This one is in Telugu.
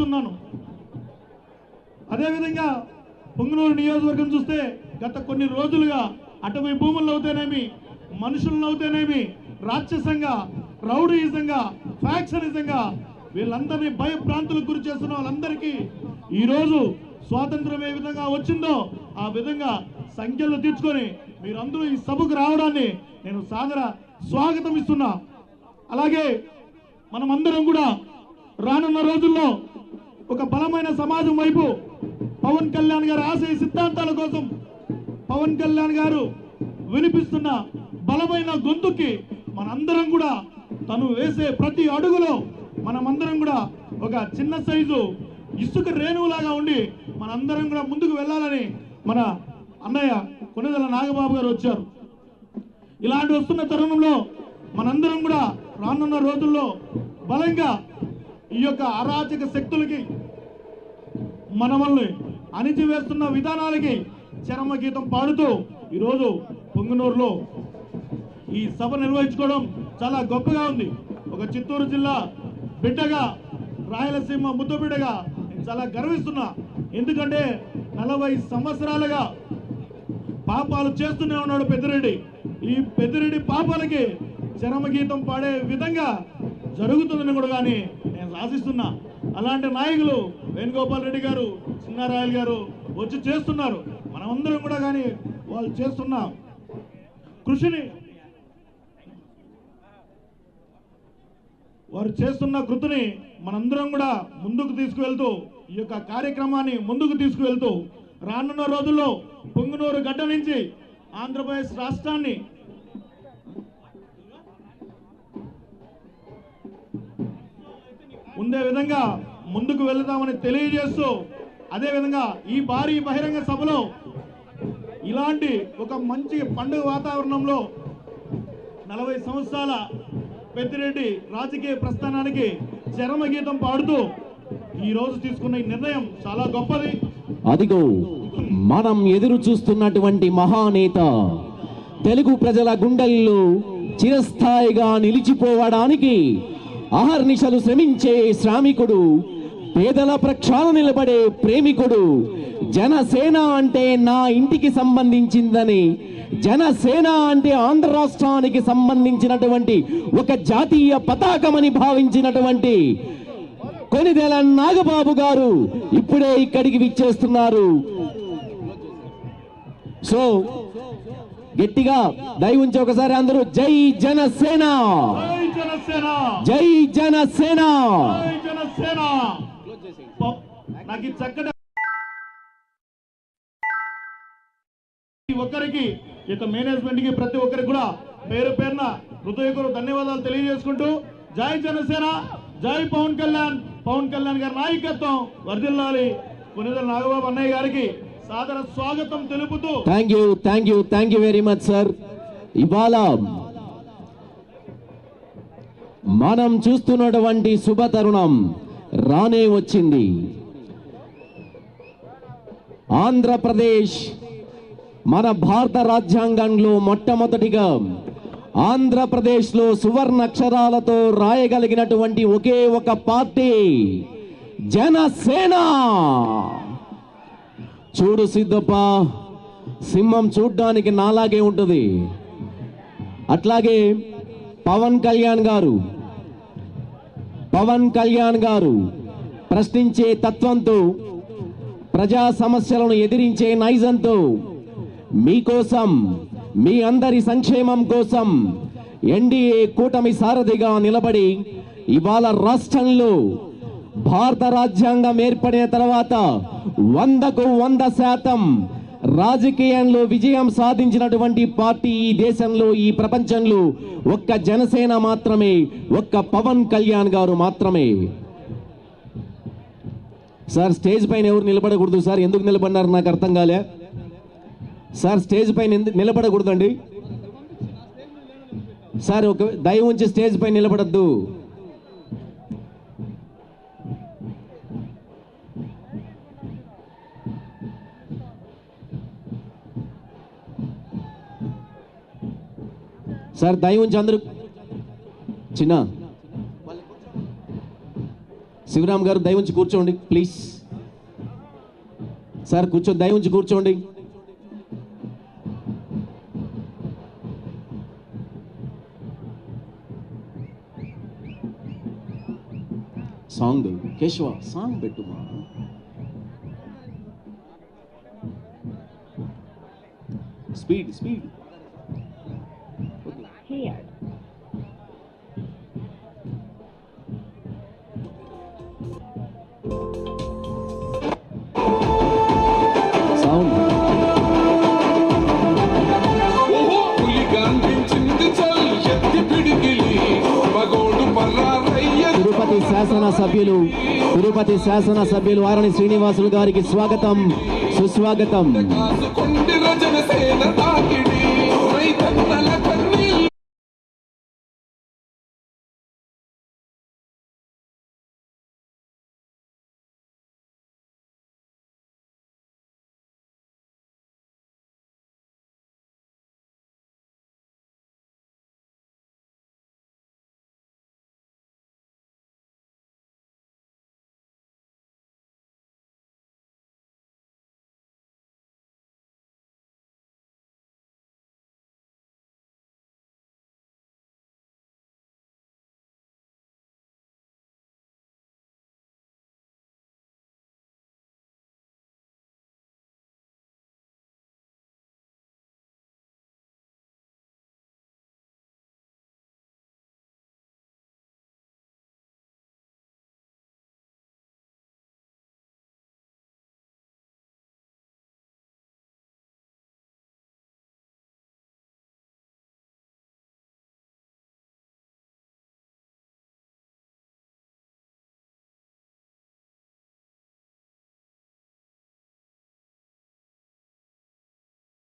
భావిస్తున్నాను అదేవిధంగా పొంగునూరు నియోజకవర్గం చూస్తే గత కొన్ని రోజులుగా అటవీ భూముల్లో అవుతేనేమి మనుషులను అవుతేనేమి రాక్షసంగా రౌడీయిజంగా ఫ్యాక్షనిజంగా వీళ్ళందరినీ భయభ్రాంతులకు గురి చేస్తున్న వాళ్ళందరికీ ఈరోజు స్వాతంత్రం ఏ విధంగా వచ్చిందో ఆ విధంగా సంఖ్యలు తీర్చుకొని మీరందరూ ఈ సభకు రావడాన్ని నేను సాదర స్వాగతం ఇస్తున్నా. అలాగే మనమందరం కూడా రానున్న రోజుల్లో ఒక బలమైన సమాజం వైపు పవన్ కళ్యాణ్ గారి ఆశయ సిద్ధాంతాల కోసం పవన్ కళ్యాణ్ గారు వినిపిస్తున్న బలమైన గొంతుకి మనందరం కూడా తను వేసే ప్రతి అడుగులో మనమందరం కూడా ఒక చిన్న సైజు ఇసుక రేణువులాగా ఉండి మనందరం కూడా ముందుకు వెళ్ళాలని మన అన్నయ్య కొనదల నాగబాబు గారు వచ్చారు. ఇలాంటి వస్తున్న తరుణంలో మనందరం కూడా రానున్న రోజుల్లో బలంగా ఈ యొక్క అరాచక శక్తులకి మనమల్ని అణిచివేస్తున్న విధానాలకి చరమ గీతం పాడుతూ ఈరోజు పొంగనూరులో ఈ సభ నిర్వహించుకోవడం చాలా గొప్పగా ఉంది. ఒక చిత్తూరు జిల్లా బిడ్డగా రాయలసీమ ముద్దు బిడ్డగా నేను చాలా గర్విస్తున్నా. ఎందుకంటే నలభై సంవత్సరాలుగా పాపాలు చేస్తూనే ఉన్నాడు పెద్దిరెడ్డి. ఈ పెద్దిరెడ్డి పాపాలకి చరమగీతం పాడే విధంగా జరుగుతుందని కూడా కానీ ఆశిస్తున్నా అలాంటి నాయకులు వేణుగోపాల్ రెడ్డి గారు చిన్నారాయలు గారు వచ్చి చేస్తున్నారు. మనమందరం కూడా కానీ వాళ్ళు చేస్తున్న కృషిని వారు చేస్తున్న కృతిని మనందరం కూడా ముందుకు తీసుకువెళ్తూ ఈ యొక్క కార్యక్రమాన్ని ముందుకు తీసుకువెళ్తూ రానున్న రోజుల్లో పొంగునూరు గడ్డ నుంచి ఆంధ్రప్రదేశ్ రాష్ట్రాన్ని ఉండే విధంగా ముందుకు వెళదామని తెలియజేస్తూ అదేవిధంగా ఈ భారీ బహిరంగ సభలో ఇలాంటి ఒక మంచి పండుగ వాతావరణంలో నలభై సంవత్సరాల పెద్దిరెడ్డి రాజకీయ ప్రస్థానానికి చరమ గీతం పాడుతూ ఈ రోజు తీసుకున్న ఈ నిర్ణయం చాలా గొప్పది. అదిగో మనం ఎదురు చూస్తున్నటువంటి మహానేత తెలుగు ప్రజల గుండెల్లో చిరస్థాయిగా నిలిచిపోవడానికి అహర్నిశలు శ్రమించే శ్రామికుడు పేదల ప్రక్షాళన నిలబడే ప్రేమికుడు జనసేన అంటే నా ఇంటికి సంబంధించిందని జనసేన అంటే ఆంధ్ర రాష్ట్రానికి సంబంధించినటువంటి ఒక జాతీయ పతాకమని భావించినటువంటి కొనిదెల నాగబాబు గారు ఇప్పుడే ఇక్కడికి విచ్చేస్తున్నారు. సో గట్టిగా దయ ఉంచి ఒకసారి అందరూ జై జనసేన! జనసేన. జై జనసేన. జై జనసేన. నాకు ఈ చక్కటి ఒక్కరికి యొక్క మేనేజ్మెంట్కి ప్రతి ఒక్కరికి కూడా పేరు పేరున హృదయపూర్వక ధన్యవాదాలు తెలియజేసుకుంటూ జై జనసేన జై పవన్ కళ్యాణ్. పవన్ కళ్యాణ్ గారి నాయకత్వం వర్ధిల్లాలి. పునిదల నాగబాబు అన్నయ్య గారికి సాదర స్వాగతం తెలుపుతూ thank you thank you thank you very much sir ఇవాళ మనం చూస్తున్నటువంటి శుభ తరుణం రానే వచ్చింది. ఆంధ్రప్రదేశ్ మన భారత రాజ్యాంగంలో మొట్టమొదటిగా ఆంధ్రప్రదేశ్లో సువర్ణ అక్షరాలతో రాయగలిగినటువంటి ఒకే ఒక పార్టీ జనసేన. చూడు సిద్ధప్ప సింహం చూడ్డానికి నాలాగే ఉంటుంది. అట్లాగే పవన్ కళ్యాణ్ గారు. పవన్ కళ్యాణ్ గారు ప్రశ్నించే తత్వంతో ప్రజా సమస్యలను ఎదిరించే నైజంతో మీకోసం మీ అందరి సంక్షేమం కోసం ఎన్డీఏ కూటమి సారథిగా నిలబడి ఇవాళ రాష్ట్రంలో భారత రాజ్యాంగం ఏర్పడిన తర్వాత వందకు వంద శాతం రాజకీయంలో విజయం సాధించినటువంటి పార్టీ ఈ దేశంలో ఈ ప్రపంచంలో ఒక్క జనసేన మాత్రమే ఒక్క పవన్ కళ్యాణ్ గారు మాత్రమే. సార్ స్టేజ్ పైన ఎవరు నిలబడకూడదు సార్? ఎందుకు నిలబడినారు? నాకు అర్థం కాలే. సార్ స్టేజ్ పైన నిలబడకూడదండి. సార్ ఒక దయ ఉంచి స్టేజ్ పైన నిలబడద్దు. సార్ దయ ఉంచి అందరూ చిన్న. శివరామ్ గారు దయ ఉంచి కూర్చోండి ప్లీజ్. సార్ కూర్చో దయ ఉంచి కూర్చోండి. Song Keshava song పెట్టుమా? Speed speed. పర్రారయ్య. Tirupati శాసన సభ్యులు తిరుపతి శాసన సభ్యులు ఆరణి శ్రీనివాసులు గారికి స్వాగతం సుస్వాగతం.